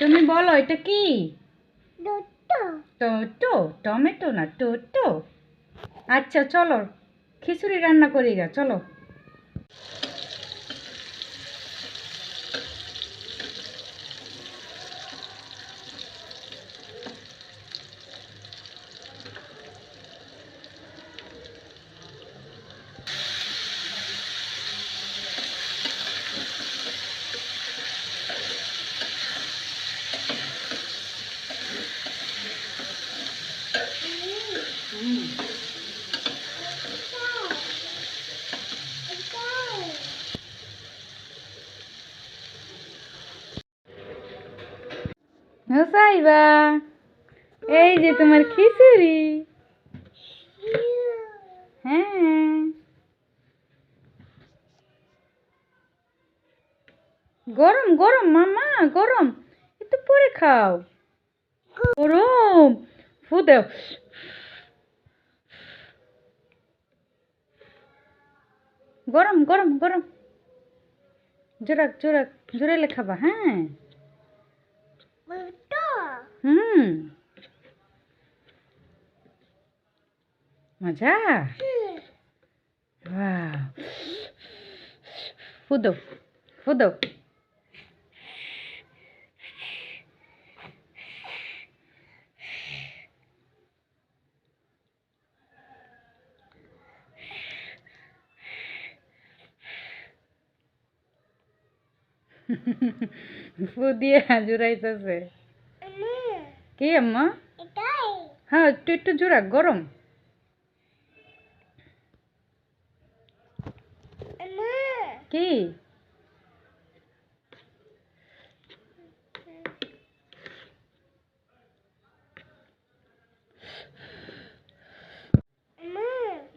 তুমি বলো এটা কি? টোটো টমেটো? না টোটো। আচ্ছা চলো খিচুড়ি রান্না করি গা চলো। সাইবা, এই যে তোমার খিচুড়ি। হ্যাঁ। গরম গরম মামা গরম। একটু পরে খাও। গরম। ফু, দেও। গরম গরম গরম। জোরাক জোরাক, জোরালে খাবা হ্যাঁ। হুম। মজা. ফুদো ফুদো। ফু দিয়ে জুড়াইতেছে কি আম্মা হ্যাঁ একটু একটু জোরা গরম কি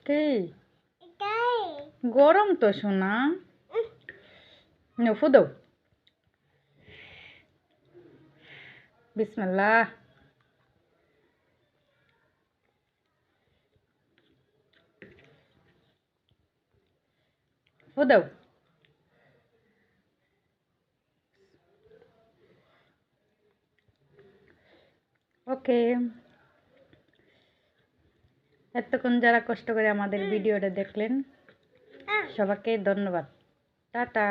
কি গরম তো সোনা ফু বিসমিল্লাহ। দাও। ওকে। এতক্ষণ যারা কষ্ট করে আমাদের ভিডিওটা দেখলেন সবাইকে ধন্যবাদ। টাটা।